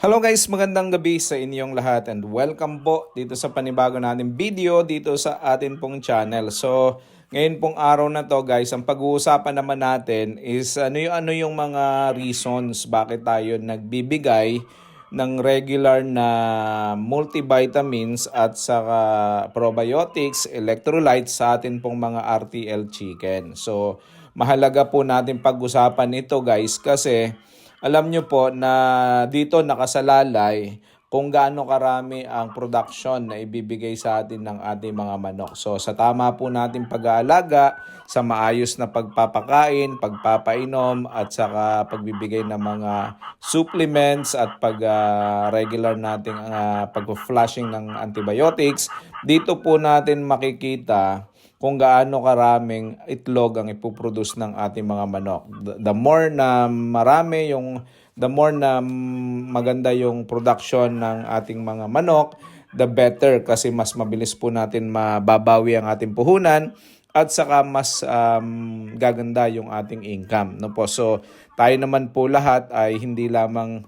Hello guys, magandang gabi sa inyong lahat and welcome po dito sa panibago natin video dito sa atin pong channel. So, ngayon pong araw na to guys, ang pag-uusapan naman natin is ano yung, ano yung mga reasons bakit tayo nagbibigay ng regular na multivitamins at saka probiotics, electrolytes sa atin pong mga RTL chicken. So, mahalaga po natin pag-usapan ito guys kasi alam nyo po na dito nakasalalay kung gaano karami ang production na ibibigay sa atin ng ating mga manok. So sa tama po natin pag-aalaga, sa maayos na pagpapakain, pagpapainom at saka pagbibigay ng mga supplements at pag ah, regular nating uh, pag-flushing ng antibiotics, dito po natin makikita kung gaano karaming itlog ang ipoproduce ng ating mga manok. The, more na marami yung the more na maganda yung production ng ating mga manok, the better kasi mas mabilis po natin mababawi ang ating puhunan at saka mas um, gaganda yung ating income. No po? So tayo naman po lahat ay hindi lamang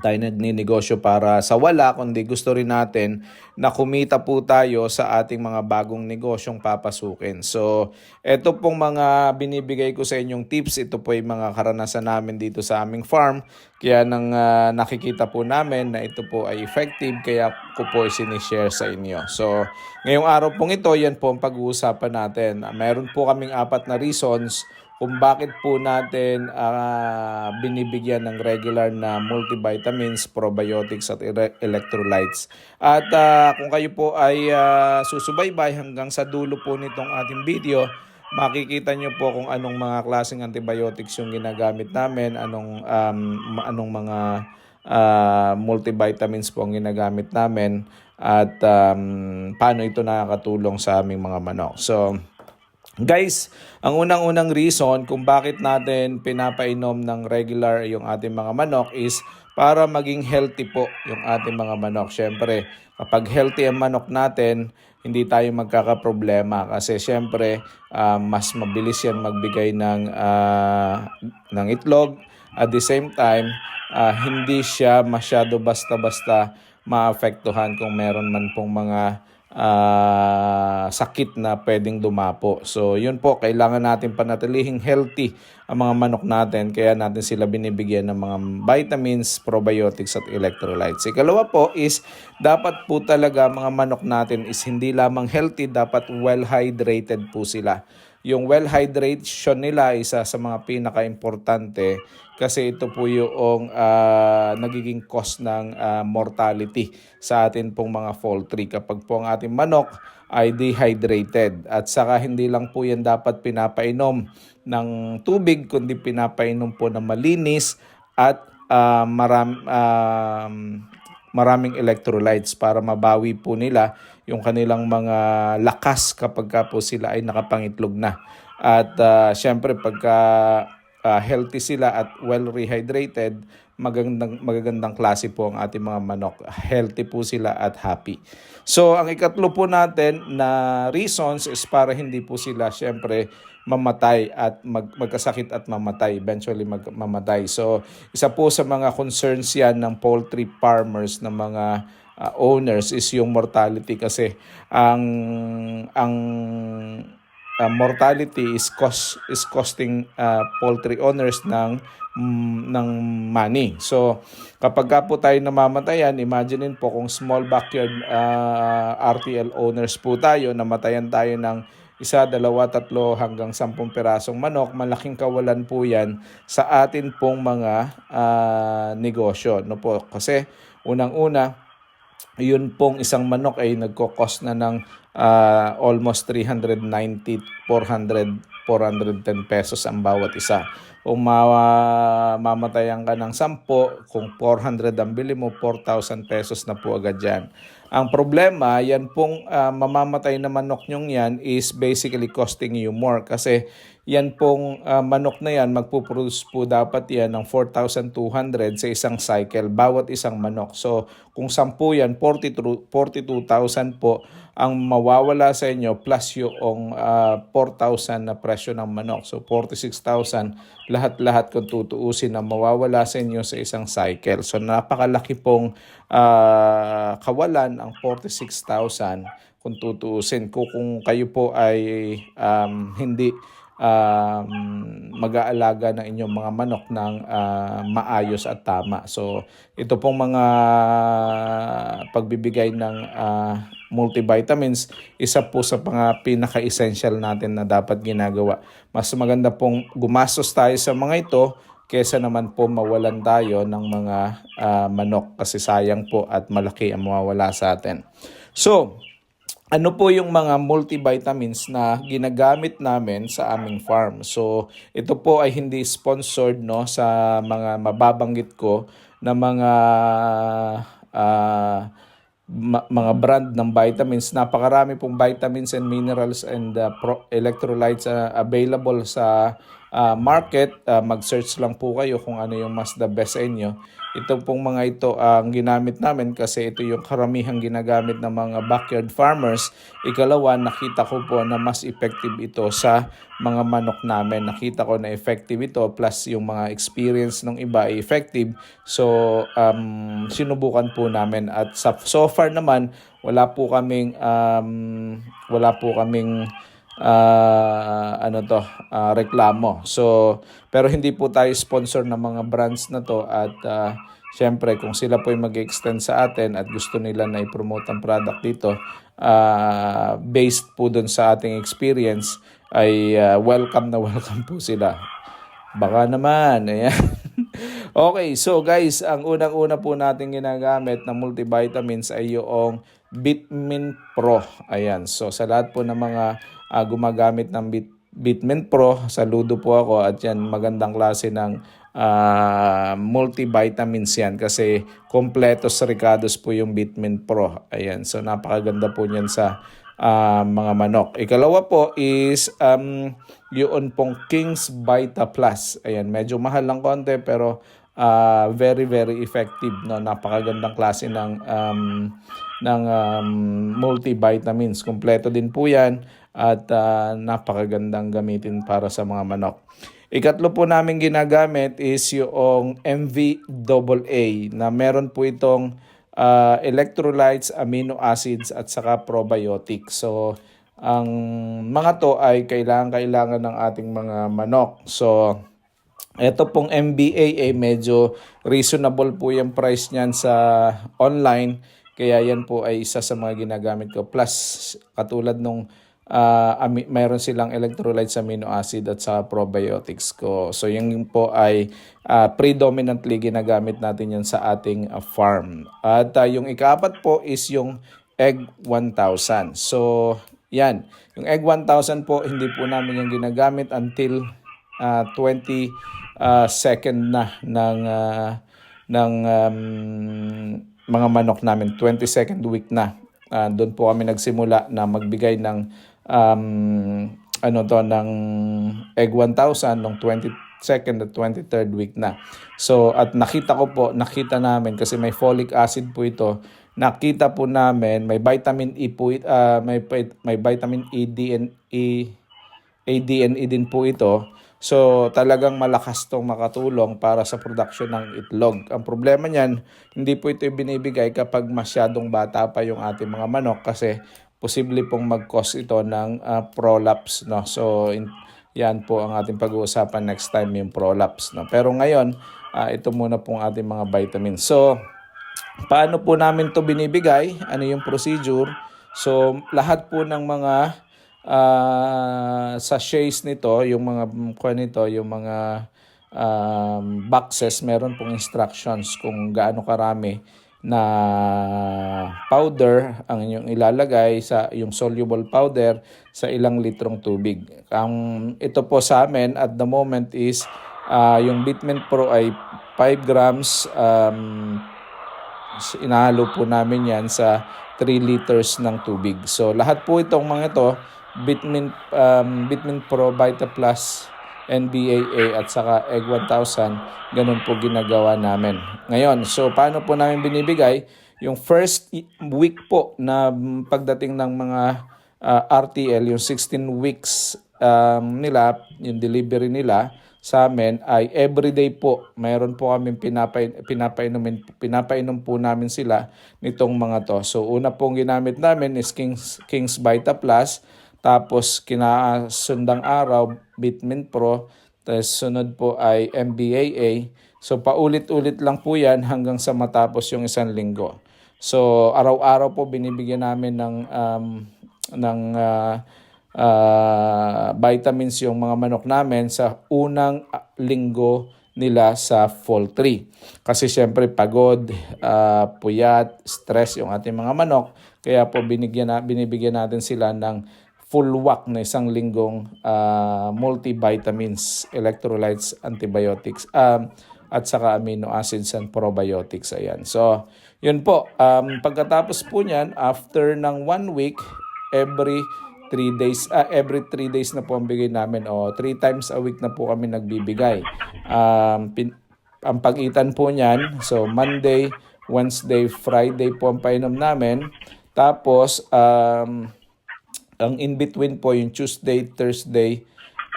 tayo nagninegosyo para sa wala, kundi gusto rin natin na kumita po tayo sa ating mga bagong negosyong papasukin. So, ito pong mga binibigay ko sa inyong tips, ito po yung mga karanasan namin dito sa aming farm. Kaya nang ah, nakikita po namin na ito po ay effective, kaya ko po sinishare sa inyo. So, ngayong araw pong ito, yan po ang pag-uusapan natin. Meron po kaming apat na reasons kung bakit po natin ah, binibigyan ng regular na multivitamins, probiotics at ele- electrolytes. At ah, kung kayo po ay ah, susubaybay hanggang sa dulo po nitong ating video, makikita nyo po kung anong mga klaseng antibiotics yung ginagamit namin, anong um, anong mga ah, multivitamins po ang ginagamit namin at um, paano ito nakakatulong sa aming mga manok. So, Guys, ang unang-unang reason kung bakit natin pinapainom ng regular yung ating mga manok is para maging healthy po yung ating mga manok. Siyempre, kapag healthy ang manok natin, hindi tayo magkakaproblema kasi siyempre ah, mas mabilis yan magbigay ng, ah, ng itlog. At the same time, ah, hindi siya masyado basta-basta maapektuhan kung meron man pong mga ah, sakit na pwedeng dumapo. So, yun po, kailangan natin panatilihing healthy ang mga manok natin. Kaya natin sila binibigyan ng mga vitamins, probiotics at electrolytes. Ikalawa po is, dapat po talaga mga manok natin is hindi lamang healthy, dapat well-hydrated po sila. Yung well hydration nila isa sa mga pinaka-importante kasi ito po yung ah, nagiging cause ng ah, mortality sa atin pong mga poultry. Kapag po ang ating manok ay dehydrated at saka hindi lang po yan dapat pinapainom ng tubig kundi pinapainom po ng malinis at ah, maram, um, maraming electrolytes para mabawi po nila yung kanilang mga lakas kapag ka po sila ay nakapangitlog na. At ah, syempre pagka ah, healthy sila at well rehydrated, magandang magagandang klase po ang ating mga manok. Healthy po sila at happy. So ang ikatlo po natin na reasons is para hindi po sila syempre mamatay at mag, magkasakit at mamatay, eventually mag, mamatay. So, isa po sa mga concerns yan ng poultry farmers, ng mga uh, owners is yung mortality kasi ang ang uh, mortality is cost is costing uh, poultry owners ng mm, ng money. So, kapag ka po tayo namamatayan, imaginein po kung small backyard uh, RTL owners po tayo, namatayan tayo ng isa, dalawa, tatlo hanggang sampung pirasong manok, malaking kawalan po yan sa atin pong mga ah, negosyo. No po? Kasi unang-una, yun pong isang manok ay nagko-cost na ng ah, almost 390, 400, 410 pesos ang bawat isa. Kung ma- mamatayan ka ng 10, kung 400 ang bili mo, 4,000 pesos na po agad yan. Ang problema, yan pong ah, mamamatay na manok nyong yan is basically costing you more kasi yan pong ah, manok na yan, magpuproduce po dapat yan ng 4,200 sa isang cycle, bawat isang manok. So, kung 10 yan, 42 42,000 po ang mawawala sa inyo plus yung ah, 4,000 na presyo ng manok. So, 46,000 lahat-lahat kung tutuusin na mawawala sa inyo sa isang cycle. So napakalaki pong ah, kawalan ang 46,000 kung tutuusin. Kung, kung kayo po ay um, hindi um, mag-aalaga ng inyong mga manok ng ah, maayos at tama. So, ito pong mga pagbibigay ng ah, multivitamins, isa po sa mga pinaka-essential natin na dapat ginagawa. Mas maganda pong gumastos tayo sa mga ito kesa naman po mawalan tayo ng mga ah, manok kasi sayang po at malaki ang mawawala sa atin. So, ano po yung mga multivitamins na ginagamit namin sa aming farm. So, ito po ay hindi sponsored no sa mga mababanggit ko na mga ma- mga brand ng vitamins. Napakarami pong vitamins and minerals and uh, pro- electrolytes uh, available sa uh, market. Uh, mag-search lang po kayo kung ano yung mas the best sa inyo. Ito pong mga ito ang ginamit namin kasi ito yung karamihang ginagamit ng mga backyard farmers. Ikalawa, nakita ko po na mas effective ito sa mga manok namin. Nakita ko na effective ito plus yung mga experience ng iba ay effective. So, um, sinubukan po namin at so far naman, wala po kaming um, wala po kaming ah, ano to, ah, reklamo. So, pero hindi po tayo sponsor ng mga brands na to at ah, syempre kung sila po ay mag-extend sa atin at gusto nila na i-promote ang product dito, ah, based po dun sa ating experience, ay ah, welcome na welcome po sila. Baka naman, ayan. Okay, so guys, ang unang-una po natin ginagamit na multivitamins ay yung Bitmin Pro. Ayan, so sa lahat po ng mga ah, gumagamit ng Bit Bitmin Pro, saludo po ako at yan magandang klase ng ah, multivitamins yan kasi kompletos ricados po yung Bitmin Pro. Ayan, so napakaganda po niyan sa ah, mga manok. Ikalawa po is um, yun pong King's Vita Plus. Ayan, medyo mahal lang konti pero ah, very very effective no. Napakagandang klase ng um, ng um, multivitamins. Kompleto din po 'yan at ah, napakagandang gamitin para sa mga manok. Ikatlo po namin ginagamit is yung MVAA na meron po itong ah, electrolytes, amino acids at saka probiotics. So ang mga to ay kailangan-kailangan ng ating mga manok. So ito pong MBA ay medyo reasonable po yung price niyan sa online. Kaya yan po ay isa sa mga ginagamit ko. Plus, katulad nung ah, ami- mayroon silang electrolytes, amino acid at sa probiotics ko. So yung po ay ah, predominantly ginagamit natin yan sa ating ah, farm. At ah, yung ikaapat po is yung egg 1000. So yan, yung egg 1000 po hindi po namin yung ginagamit until ah, 20 ah, second na ng ah, ng um, mga manok namin 22nd week na Ah, doon po kami nagsimula na magbigay ng um, ano to ng egg 1000 nung 22nd at 23rd week na. So at nakita ko po, nakita namin kasi may folic acid po ito. Nakita po namin may vitamin E po ah, may may vitamin E, D and E ADNE din po ito. So talagang malakas tong makatulong para sa production ng itlog. Ang problema niyan, hindi po ito binibigay kapag masyadong bata pa yung ating mga manok kasi posible pong mag-cause ito ng ah, prolapse. No? So in- yan po ang ating pag-uusapan next time yung prolapse. No? Pero ngayon, ah, ito muna pong ating mga vitamins. So paano po namin to binibigay? Ano yung procedure? So lahat po ng mga ah sachets nito, yung mga kuha nito, yung mga um, boxes, meron pong instructions kung gaano karami na powder ang inyong ilalagay sa yung soluble powder sa ilang litrong tubig. Ang ito po sa amin at the moment is ah, yung Bitmin Pro ay 5 grams um, inahalo po namin yan sa 3 liters ng tubig. So lahat po itong mga ito, Bitmin, um, Bitmin Pro, Vita Plus, NBAA at saka Egg 1000, ganun po ginagawa namin. Ngayon, so paano po namin binibigay? Yung first week po na mm, pagdating ng mga ah, RTL, yung 16 weeks um, nila, yung delivery nila, sa amin ay everyday po. Mayroon po kami pinapay, pinapainumin, pinapainom po namin sila nitong mga to. So una pong ginamit namin is King's, King's Vita Plus. Tapos kinasundang araw, Bitmin Pro. Tapos sunod po ay MBAA. So paulit-ulit lang po yan hanggang sa matapos yung isang linggo. So araw-araw po binibigyan namin ng um, ng ah, ah, vitamins yung mga manok namin sa unang ah, linggo nila sa fall tree. Kasi syempre pagod, ah, puyat, stress yung ating mga manok. Kaya po binigyan binibigyan natin sila ng full whack na isang linggong ah, multivitamins, electrolytes, antibiotics, um, at saka amino acids and probiotics. Ayan. So, yun po. Um, pagkatapos po niyan, after ng one week, every 3 days, ah, every 3 days na po ang bigay namin o 3 times a week na po kami nagbibigay. Um, pin, ang pagitan po niyan, so Monday, Wednesday, Friday po ang painom namin. Tapos, um, ang in-between po yung Tuesday, Thursday,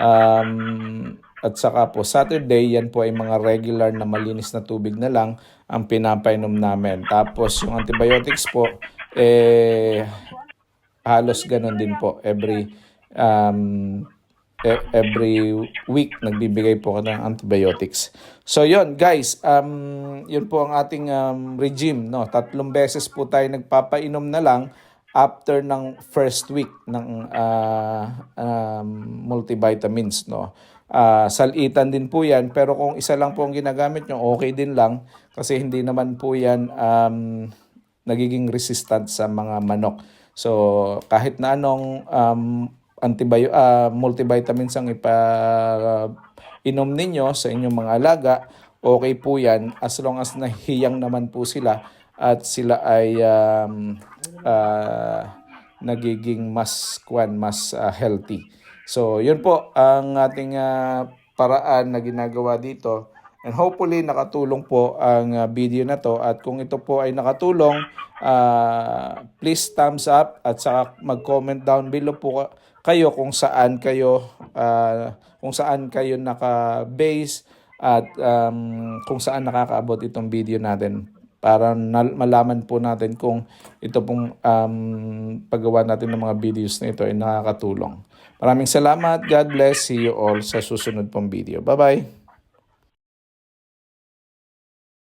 um, at saka po Saturday, yan po ay mga regular na malinis na tubig na lang ang pinapainom namin. Tapos yung antibiotics po, eh, halos ganun din po. Every, um, e- every week nagbibigay po ako ng antibiotics. So yon guys, um, yun po ang ating um, regime. No? Tatlong beses po tayo nagpapainom na lang after ng first week ng ah, um, multivitamins. No? Ah, salitan din po yan, pero kung isa lang po ang ginagamit nyo, okay din lang kasi hindi naman po yan um, nagiging resistant sa mga manok. So, kahit na anong um, antibio, ah, multivitamins ang ipa inom ninyo sa inyong mga alaga, okay po yan as long as nahiyang naman po sila at sila ay um, ah, nagiging mas kwan, mas ah, healthy. So, yun po ang ating ah, paraan na ginagawa dito. And hopefully nakatulong po ang ah, video na to at kung ito po ay nakatulong, ah, please thumbs up at saka mag-comment down below po ka- kayo kung saan kayo ah, kung saan kayo naka-base at um, kung saan nakakaabot itong video natin para malaman po natin kung ito pong um, paggawa natin ng mga videos na ito ay nakakatulong. Maraming salamat. God bless. See you all sa susunod pong video. Bye-bye.